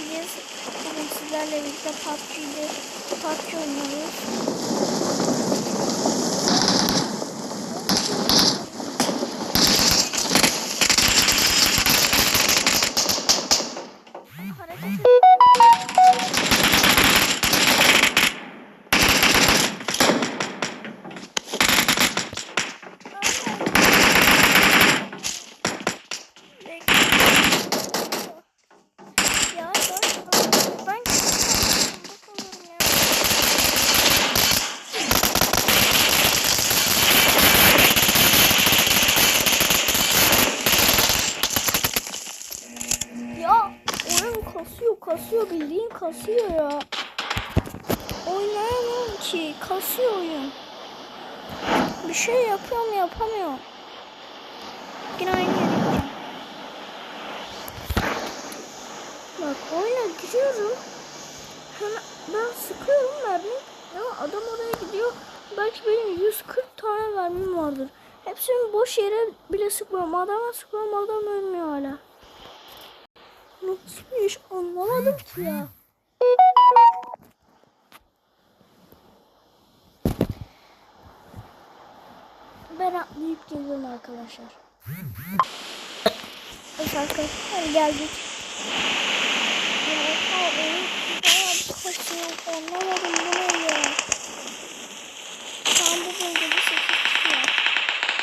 Geziz. Bugün sizlerle birlikte PUBG'de PUBG oynuyoruz. Hareket Ya ben ben bakalım ya. Ya oyun kasıyor kasıyor ya. Oynayamıyorum ki kasıyor oyun. Bir şey yapıyorum yapamıyorum. Yine aynı yere. Bak oyuna giriyorum. Hemen ben sıkıyorum mermi. Ama adam oraya gidiyor. Belki benim 140 tane mermim vardır. Hepsini boş yere bile sıkmıyorum. Adama sıkıyorum adam ölmüyor hala. Nasıl bir iş anlamadım ki ya. Ben atlayıp geliyorum arkadaşlar. Evet arkadaşlar geldik. Bir. Anlamadım bu ne ya. Tam bu bölgede sekiz çıkıyor.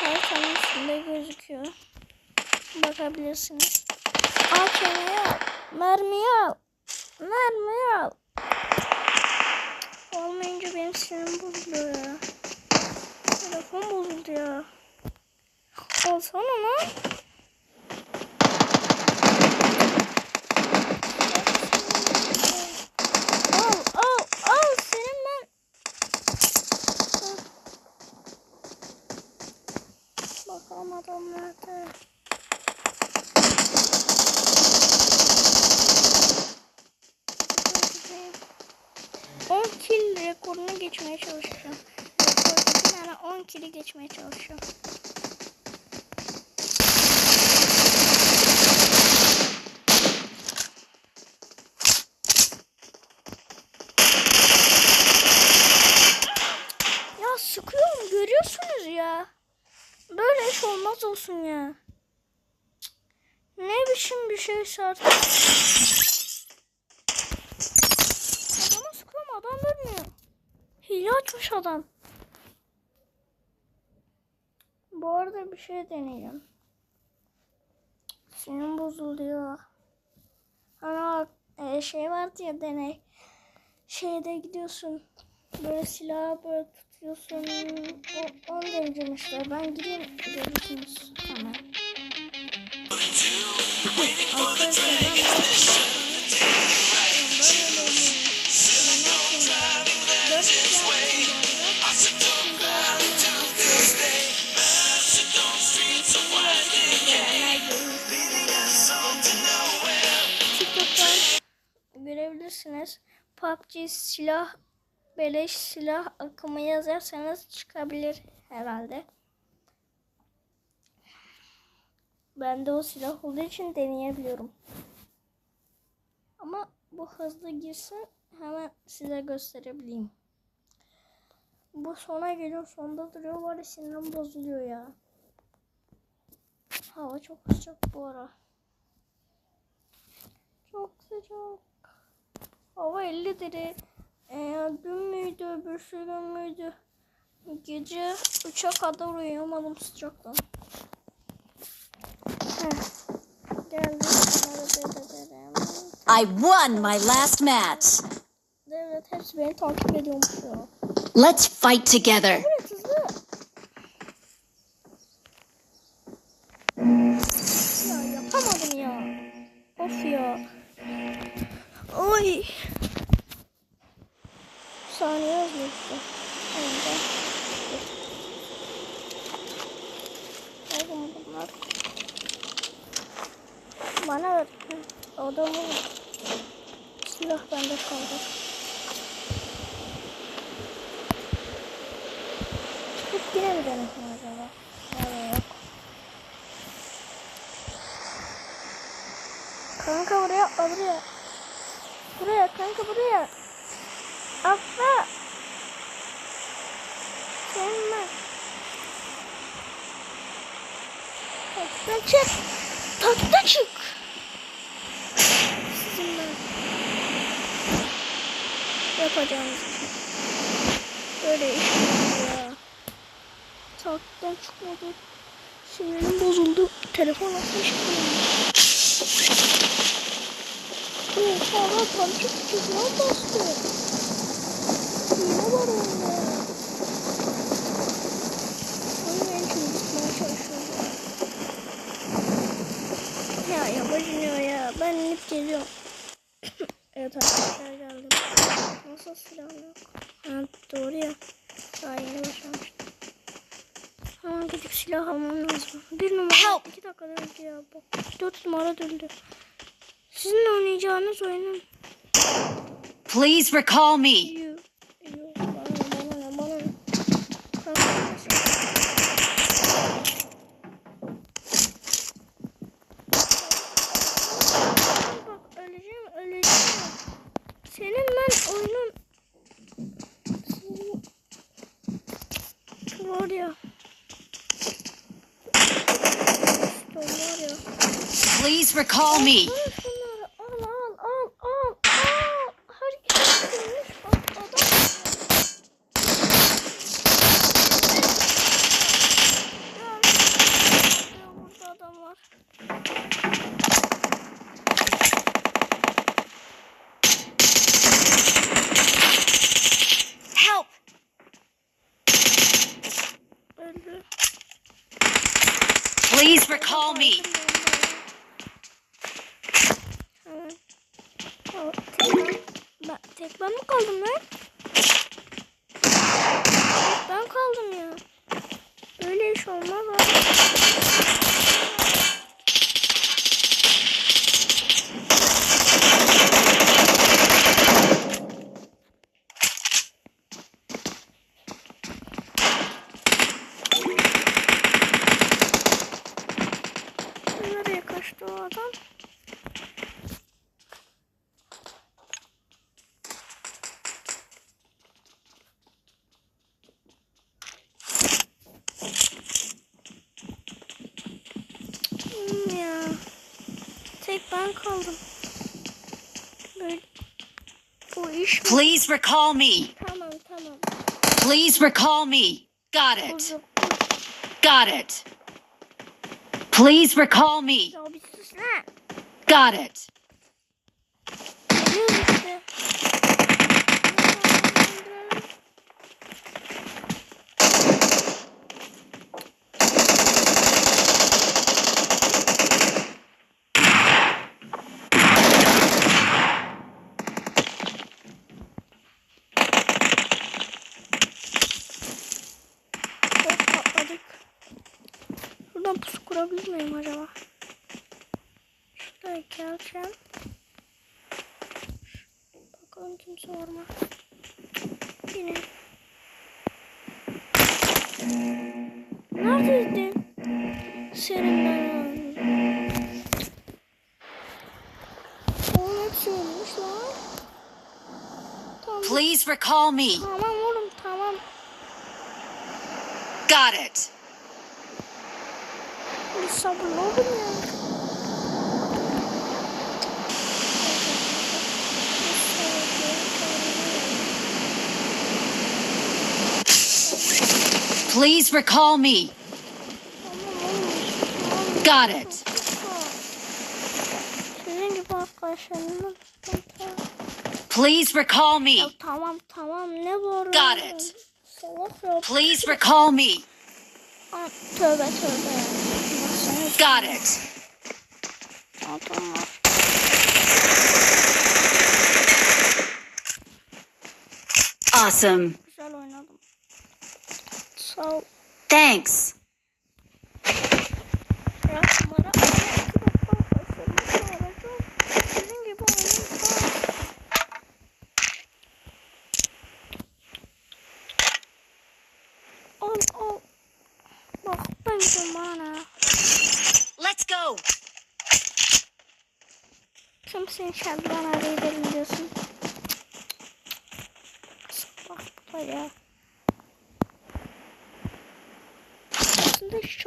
Haritanın üstünde gözüküyor. Bakabilirsiniz. AKM'yi al. Mermiyi al. Mermiyi al. Olmayınca benim sinirim bozuluyor. Telefon bozuldu ya. Alsana lan. Al al al senin ben. Bakalım adam nerede? On kill rekorunu geçmeye çalışacağım. Rekordaki yani 10 kill'i geçmeye çalışıyorum. Ya sıkıyorum görüyorsunuz ya. Böyle olsun ya. Ne biçim bir şey artık. Adama sıkıyorum adam ölmüyor. Hile açmış adam. Bu arada bir şey deneyeceğim. Sinirim bozuluyor. Hani e, şey vardı ya deney. Şeyde gidiyorsun. Böyle silahı böyle tutuyorsun. O, onu deneyeceğim işte. Ben gideyim görürsünüz hemen. Arkadaşlar ben görebilirsiniz. PUBG silah beleş silah akımı yazarsanız çıkabilir herhalde. Ben de o silah olduğu için deneyebiliyorum. Ama bu hızlı girsin hemen size gösterebileyim. Bu sona geliyor sonda duruyor var ya sinirim bozuluyor ya. Hava çok sıcak bu ara. Çok sıcak. Hava 50 derece. Ee, dün müydü, öbürsü gün müydü? Gece 3'e kadar uyuyamadım sıcaktan. I won my last match. Devlet hepsi beni takip ediyormuş ya. Let's fight together. Evet hızlı. Ya yapamadım ya. Of ya. Ay. Saniye yazıyor işte. Önce. Nerede mi bunlar? Bana ver. Adamı silah bende kaldı. Çıkıp yine mi denesin acaba? Nerede yok. Kanka buraya atla buraya. Buraya kanka buraya. Atla. Senin ben. Çık. Takta çık. Sizin ben. Yapacağınız iş. Böyle iş ya? Taktan çıkmadı. Sinirim bozuldu. Telefon atmış Oha lan küçük lan bastı. Ne var onda? Onu en çok tutmaya çalışıyorum. Ya yapacağım ya. Ben inip geliyorum. evet arkadaşlar geldim. Nasıl silah yok? Ha, doğru ya. Daha yeni başlamıştım. Hemen gidip silah almam lazım. Bir numara. Help! iki dakikada öldü ya. Bak. Dört numara öldü. Sizin oynayacağınız oyunun Please recall me. Yu. Yu. Bana ne bana ne bana ne. Kanka, Bak öleceğim öleceğim. Senin ben oyunun Senin- var ya. İşte var ya. Please recall me. Al şunları al al al al al. Herkes gülmüş bak adam. Ya, Burada adam var. Help. Öldü. Please recall me. Hemen. Al, tek ben- Ben, tek ben mi kaldım lan? Tek ben kaldım ya. Öyle iş olmaz abi. Ben kaldım. Böyle bu iş mi? Please recall me. Tamam tamam. Please recall me. Got it. Got it. Please recall me. Ya bir sus lan. Got it. Şuradan pusu kurabilir miyim acaba? Şuraya geleceğim. Bakalım kimse var mı? Yine. Neredeydin? Senin ben Oğlum hepsi olmuş lan. Tamam. Please recall me. Tamam oğlum tamam. Got it. Sabırlı olun ya. Please recall me. Got it. Sizin gibi arkadaşlarımın Please recall me. Tamam tamam ne var? Got it. Please recall me. Tövbe tövbe. Got it. Awesome. Güzel oynadım. Sağ ol. Thanks.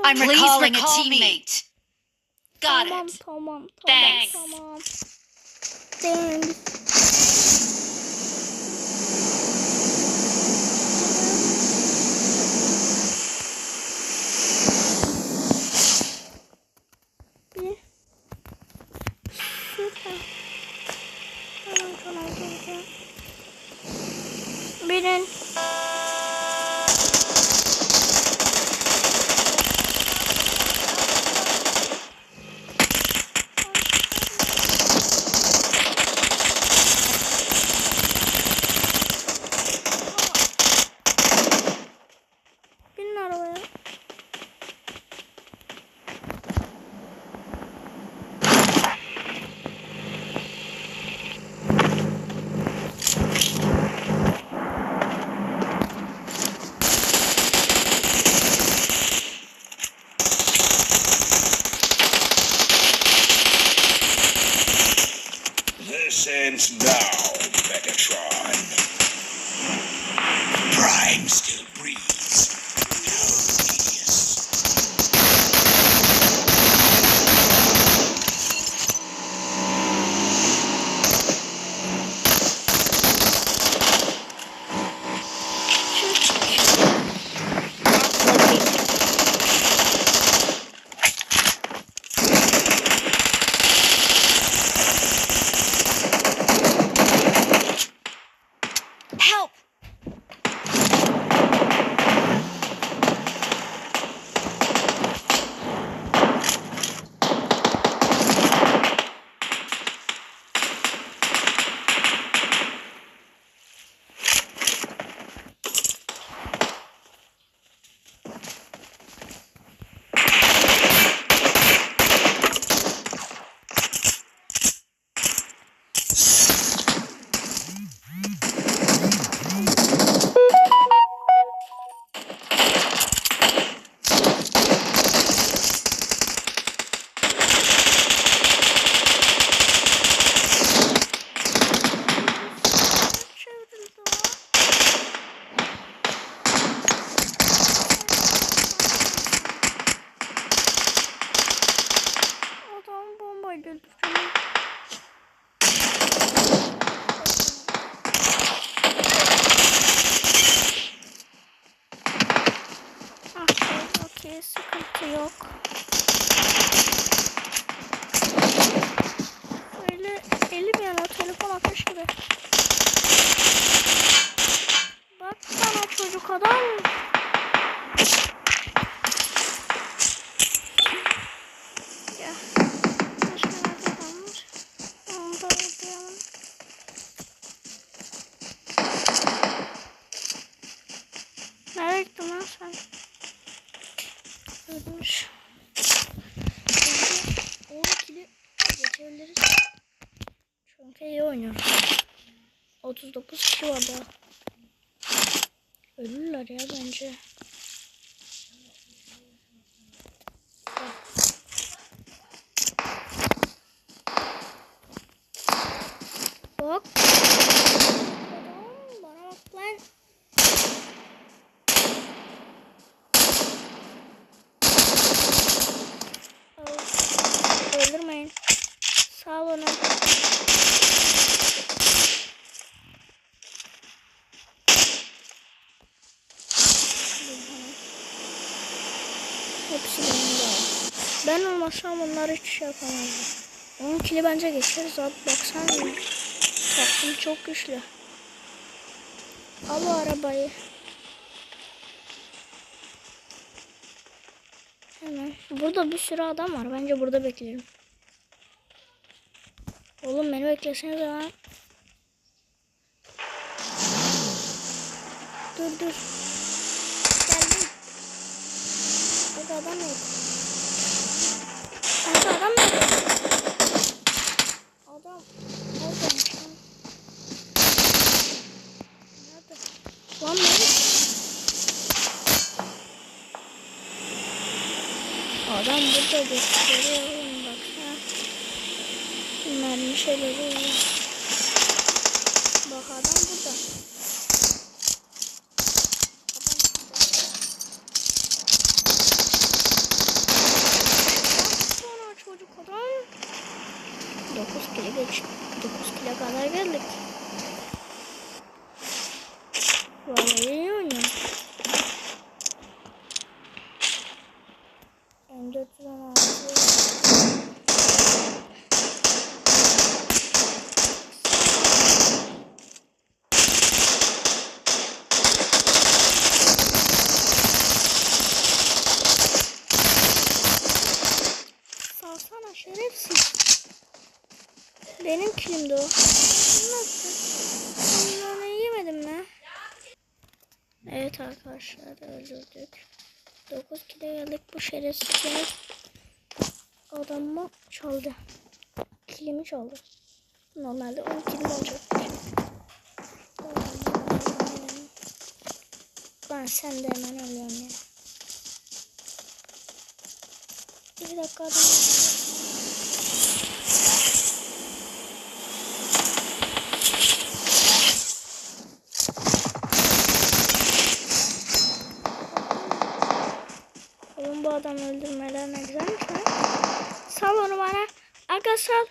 I'm an- recalling a teammate. Got tamam, it. Tamam tamam Thanks. tamam. Thanks. Ölmüş. Bence 12'li geçebiliriz. Çünkü iyi oynuyoruz. 39 kişi var daha. Ölürler ya bence. Bak. Adam bana bak lan. Öl- Öldürmeyin. Sağ olun. Hepsi benim de. Ben olmasam onlar hiç şey yapamazdı. Onun kili bence geçeriz abi. Baksana. Takım çok güçlü. Al o arabayı. Hemen. Burada bir sürü adam var. Bence burada bekleyelim. Oğlum beni beklesenize lan. Dur dur. Geldim. Burada adam yok. Burada adam yok. Adam. Lan. Nerede? Lan nerede? Adam burada gösteriyor oğlum baksana. Mermi şeyleri iyi. Bak adam burada. Sonra çocuk adam. 9 kilo geç. 9 kilo kadar geldik. Vallahi iyi oynuyor. M416. Salsana şerefsiz. Benim kilimdi o. Nasıl? Ondan yemedim mi? Evet arkadaşlar öldürdük. 9 kilo geldik bu şerefsizler. Adamı çaldı. Kilimi çaldı. Normalde 10 kilim olacak. Ben sen de hemen ölüyorum ya. Bir dakika adam. Oğlum bu adam öldürmeler ne güzelmiş lan. Sal onu bana. Aga sal.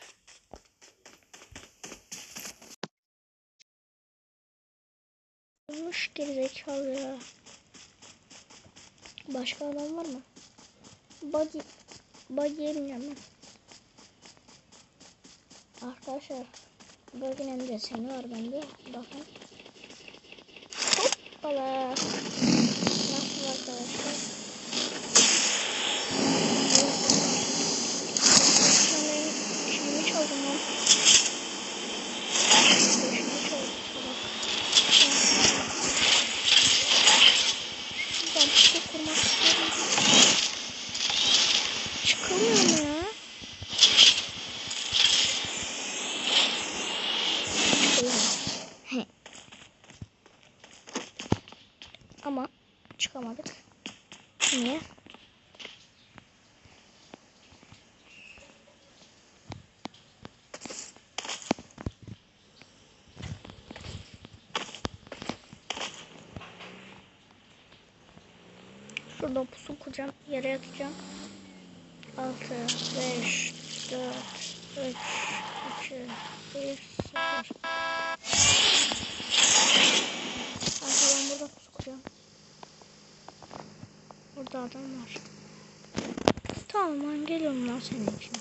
Olmuş gerizekalı ya. Başka adam var mı? Buggy. Buggy'ye bineceğim ben. Arkadaşlar. Buggy'nin deseni var bende. Bakın. Hoppala. Nasıl arkadaşlar? Ben Şurada pusu kuracağım. Yere yatacağım. 6, 5, 4, 3, 2, 1, 0. Arkadan burada pusu kuracağım. Burada adam var. Tamam ben geliyorum lan senin için.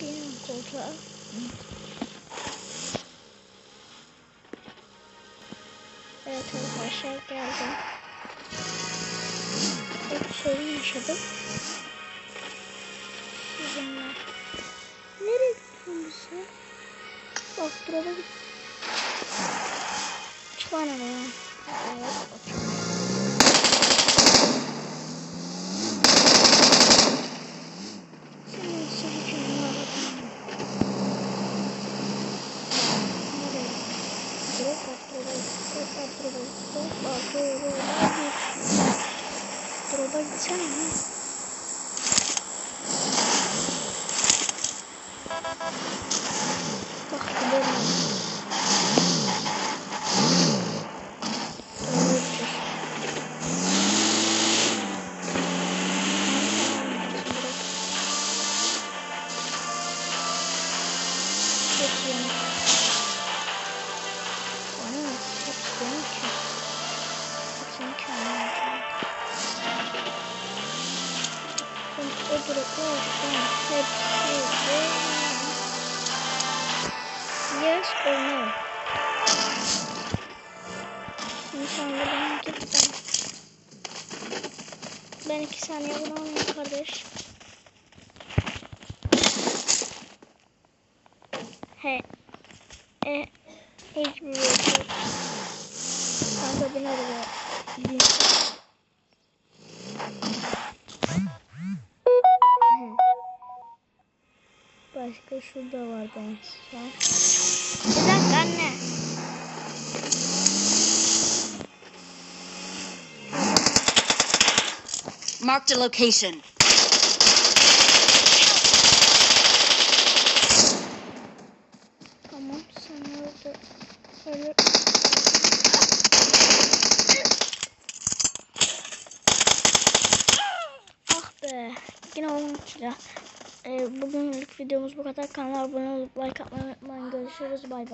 Benim koltuğa. Evet arkadaşlar geldim. Sorun yaşadım. Bizimle. Nereye gidiyorsun bizi? Bak burada git. Saniye bunu alayım kardeş. He. E. Hiçbir şey yok. Kanka bin araba. Bin. Başka şurada var ben. Bir dakika anne. Marked a location. Tamam sen orada öyle... Ah be yine 13. Ee, bugünlük videomuz bu kadar. Kanala abone olup like atmayı unutmayın. Görüşürüz bay bay.